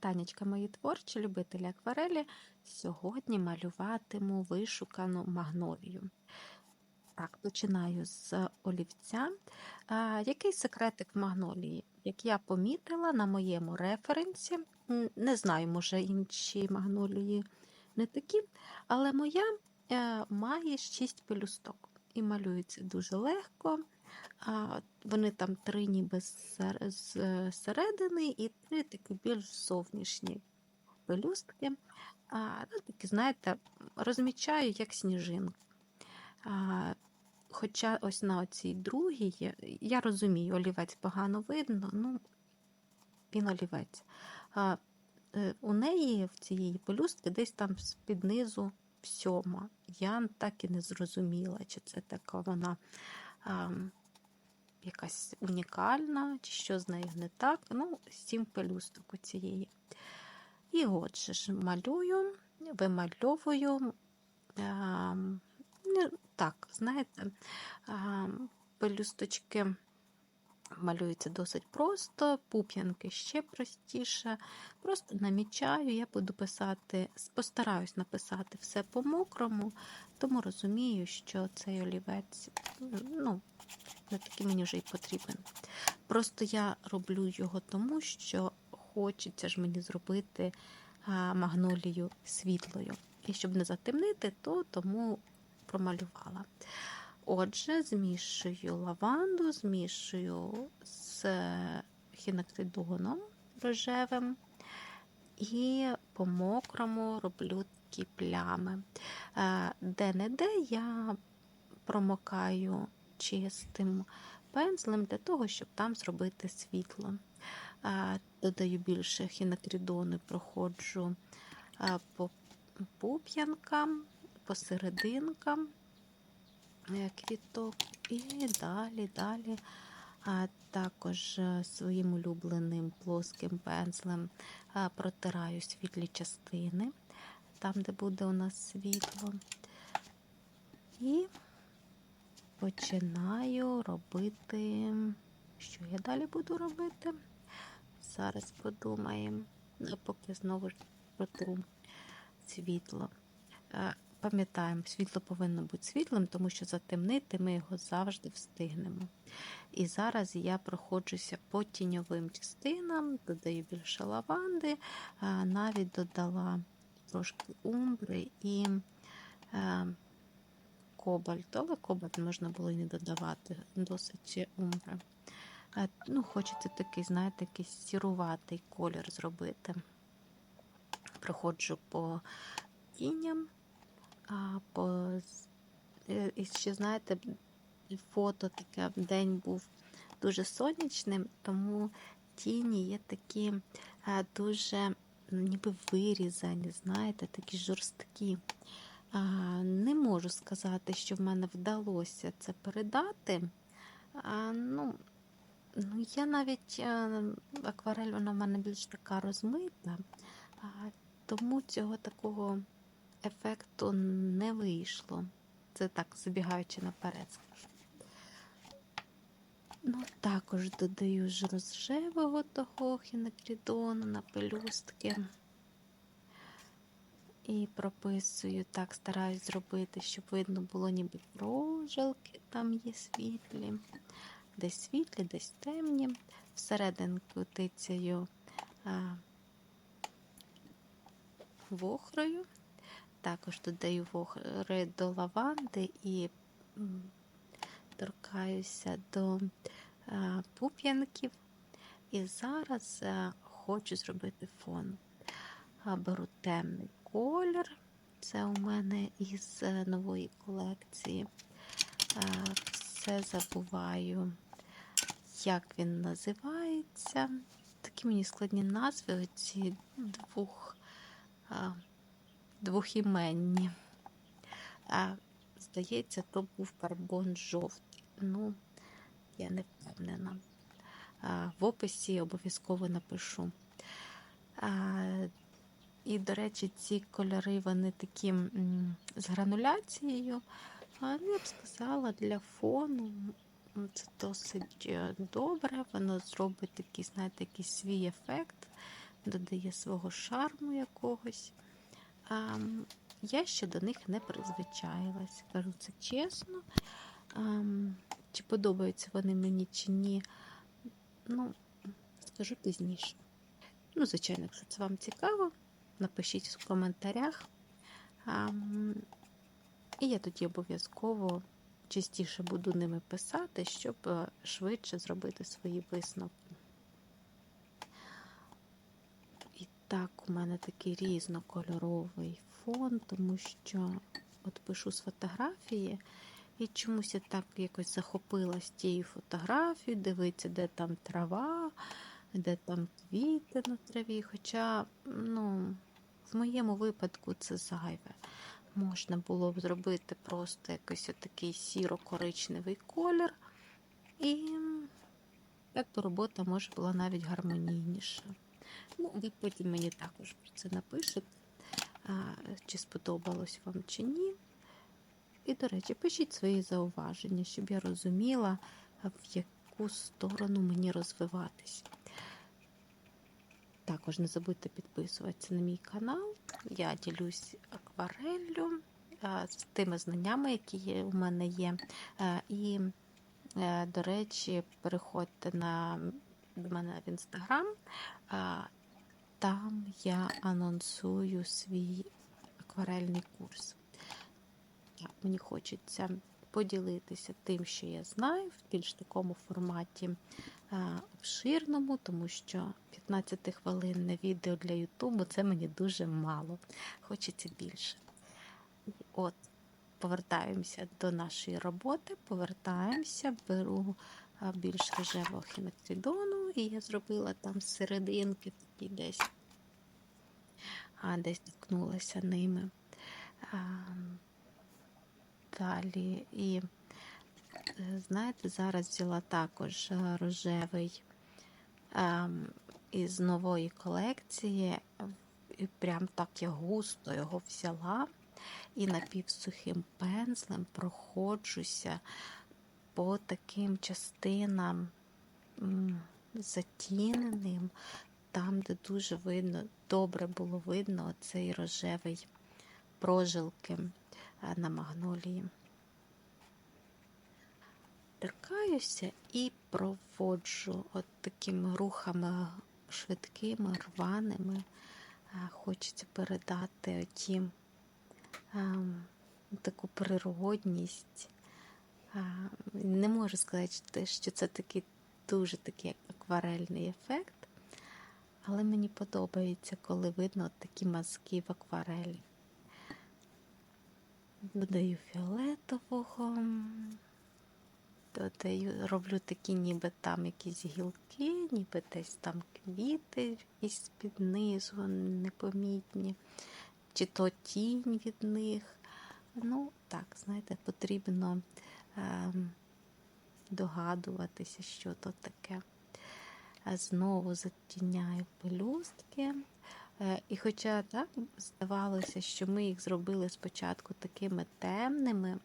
Вітанечка, мої творчі любителі акварелі. Сьогодні малюватиму вишукану магнолію. Так, починаю з олівця. А, який секретик магнолії? Як я помітила на моєму референсі, не знаю, може інші магнолії не такі, але моя е, має 6 пелюсток і малюється дуже легко. Вони там три ніби зсер- зсередини і три такі більш зовнішні пелюстки. Ну, такі, знаєте, розмічаю як сніжинку. Хоча ось на оцій другій, я розумію, олівець погано видно, ну він олівець. А, е, у неї в цієї пелюстки десь там з-під низу сьома. Я так і не зрозуміла, чи це така вона а, якась унікальна, чи що з нею не так. Ну, сім пелюсток у цієї. І отже ж малюю, вимальовую. А, ну, так, знаєте, а, пелюсточки малюються досить просто, пуп'янки ще простіше. Просто намічаю, я буду писати, постараюсь написати все по-мокрому, тому розумію, що цей олівець ну, не такий мені вже й потрібен. Просто я роблю його тому, що хочеться ж мені зробити магнолію світлою. І щоб не затемнити, то тому промалювала. Отже, змішую лаванду, змішую з хіноксидоном рожевим і по-мокрому роблю такі плями. Е, Де-не-де я промокаю чистим пензлем для того, щоб там зробити світло. Е, Додаю більше хінокридону, проходжу е, по пуп'янкам, посерединкам квіток і далі, далі. А також е, своїм улюбленим плоским пензлем е, протираю світлі частини, там, де буде у нас світло. І починаю робити, що я далі буду робити. Зараз подумаємо, поки знову протру світло. Пам'ятаємо, світло повинно бути світлим, тому що затемнити ми його завжди встигнемо. І зараз я проходжуся по тіньовим частинам, додаю більше лаванди, навіть додала трошки умбри і е, кобальт, але кобальт можна було і не додавати, досить умбри. Е, Ну, Хочеться такий, знаєте, якийсь сіруватий колір зробити. Проходжу по тіням, а по е, і ще, знаєте, фото таке день був дуже сонячним, тому тіні є такі дуже ніби вирізані, знаєте, такі жорсткі. Не можу сказати, що в мене вдалося це передати. Ну, ну, Я навіть акварель вона в мене більш така розмита, тому цього такого ефекту не вийшло. Це так, забігаючи наперед. Ну, також додаю ж розжевого того хінокрідону на пелюстки. І прописую, так, стараюсь зробити, щоб видно було, ніби прожилки там є світлі, десь світлі, десь темні. Всерединку тицяю а, вохрою. Також додаю вохри до лаванди і торкаюся до пуп'янків. І зараз хочу зробити фон. Беру темний колір. Це у мене із е, нової колекції. Все забуваю, як він називається. Такі мені складні назви оці двох. Двохіменні. А, Здається, то був карбон жовтий. Ну, я не впевнена. А, В описі обов'язково напишу. А, І, до речі, ці кольори вони такі м, з грануляцією. А, ну, я б сказала, для фону це досить е, добре. Воно зробить такий, знаєте, якийсь свій ефект додає свого шарму якогось. Я ще до них не призвичаїлась, кажу це чесно. Чи подобаються вони мені чи ні, ну, скажу пізніше. Ну, звичайно, якщо це вам цікаво, напишіть в коментарях. І я тоді обов'язково частіше буду ними писати, щоб е, швидше зробити свої висновки. І так, у мене такий різнокольоровий фон, тому що от пишу з фотографії, і чомусь я так якось захопилась тією фотографією, дивитися, де там трава, де там квіти на траві. Хоча, ну, в моєму випадку це зайве. Можна було б зробити просто якийсь отакий сіро-коричневий колір, і так то робота може була навіть гармонійніша. Ну, ви потім мені також про це напишете, чи сподобалось вам чи ні. І, до речі, пишіть свої зауваження, щоб я розуміла, в яку сторону мені розвиватись. Також не забудьте підписуватися на мій канал. Я ділюсь аквареллю з тими знаннями, які у мене є. І, е, до речі, переходьте на, мене в інстаграм. Там я анонсую свій акварельний курс. Мені хочеться поділитися тим, що я знаю, в більш такому форматі обширному, тому що 15 хвилинне відео для Ютубу це мені дуже мало. Хочеться більше. От, повертаємося до нашої роботи, повертаємося, беру а, більш рожевого хіметридону, і я зробила там серединки такі десь, а, десь торкнулася ними. А, далі. І, е, знаєте, зараз взяла також рожевий ем, із нової колекції. І прям так я густо його взяла і напівсухим пензлем проходжуся по таким частинам затіненим, там, де дуже видно, добре було видно цей рожевий прожилки е, на магнолії. Торкаюся і проводжу от такими рухами швидкими, рваними. Е, Хочеться передати оті, ем, таку природність. Не можу сказати, що це такий дуже такий акварельний ефект, але мені подобається, коли видно такі мазки в акварелі. Додаю фіолетового, додаю, роблю такі ніби там якісь гілки, ніби десь там квіти якісь під низу непомітні, чи то тінь від них. Ну, так, знаєте, потрібно догадуватися, що то таке. Знову затіняю пелюстки. Е, І хоча так здавалося, що ми їх зробили спочатку такими темними,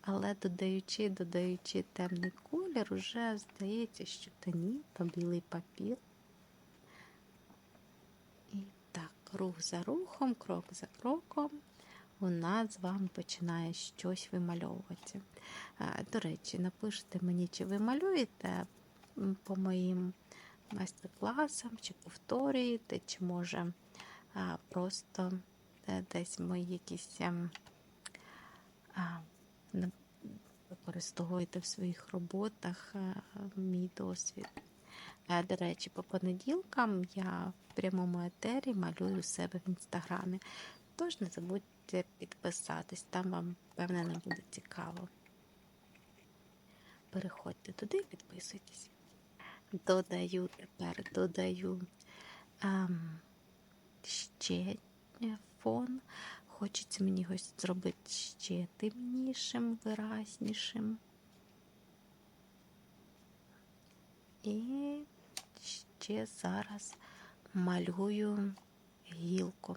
але додаючи, додаючи темний колір, вже здається, що та ні, то білий папір. І так, рух за рухом, крок за кроком, нас з вами починає щось вимальовувати. Е, До речі, напишіть мені, чи ви малюєте по моїм майстер-класам, чи повторюєте, чи може просто е, десь мої якісь ем, використовуєте в своїх роботах мій досвід. Е, До речі, по понеділкам я в прямому етері малюю себе в інстаграмі. Тож не забудьте підписатись, там вам, певне, не буде цікаво. Переходьте туди і підписуйтесь. Додаю тепер, додаю ем, ще фон. Хочеться мені його зробити ще темнішим, виразнішим. І ще зараз малюю гілку.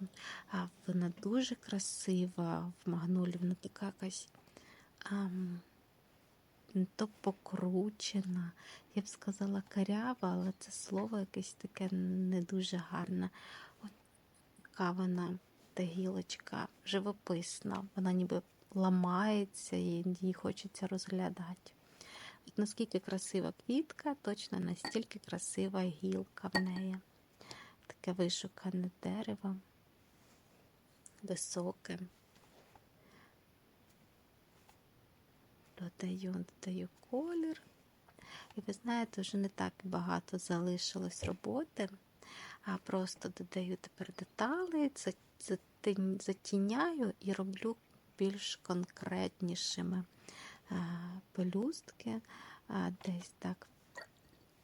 А вона дуже красива в магнолі, вона така якась то покручена. Я б сказала карява, але це слово якесь таке не дуже гарне. От така вона, та гілочка живописна, вона ніби ламається і її хочеться розглядати. От наскільки красива квітка, точно настільки красива гілка в неї. Таке вишукане дерево, високе. Додаю, додаю колір. І ви знаєте, вже не так багато залишилось роботи, а просто додаю тепер деталі, затіняю і роблю більш конкретнішими е, пелюстки, десь так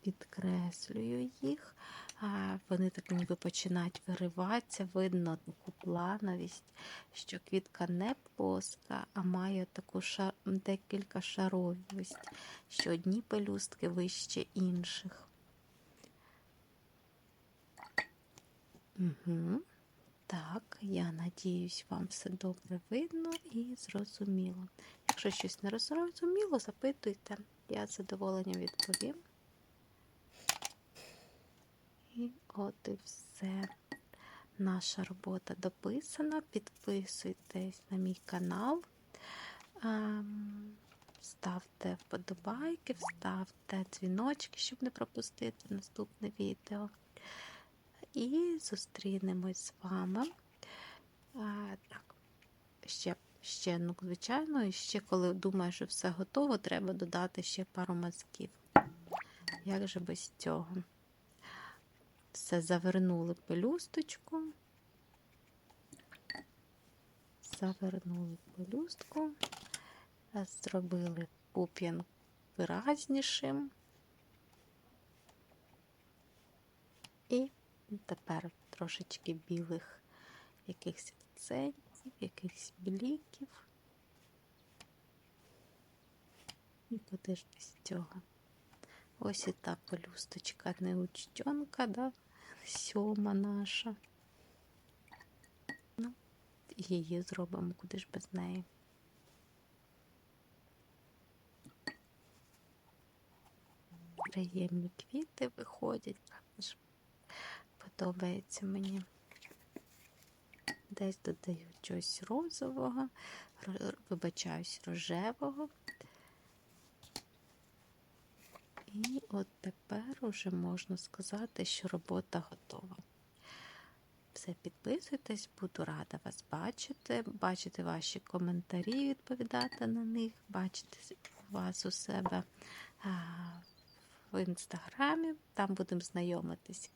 підкреслюю їх. Вони так ніби починають вириватися, видно таку плановість, що квітка не плоска, а має таку шар... декілька шаровість, що одні пелюстки вище інших. Угу. Так, я надіюсь, вам все добре видно і зрозуміло. Якщо щось не зрозуміло, запитуйте, я з задоволенням відповім. І от і все. Наша робота дописана. Підписуйтесь на мій канал, ем, ставте вподобайки, ставте дзвіночки, щоб не пропустити наступне відео. І зустрінемось з вами. Так, ще, ще, ну, звичайно, і ще коли думаю, що все готово, треба додати ще пару мазків. Як же без цього? Все завернули пелюсточку. Завернули пелюстку, зробили пуп'ян виразнішим. І тепер трошечки білих якихось відценьків, якихось бліків. І куди ж без цього? Ось і та пелюсточка неучтенка, да? Сьома наша. Ну, її зробимо, куди ж без неї. Приємні квіти виходять, подобається мені. Десь додаю чогось розового, вибачаюсь, рожевого. І от тепер уже можна сказати, що робота готова. Все, підписуйтесь, буду рада вас бачити, бачити ваші коментарі, відповідати на них, бачити вас у себе в інстаграмі. Там будемо знайомитись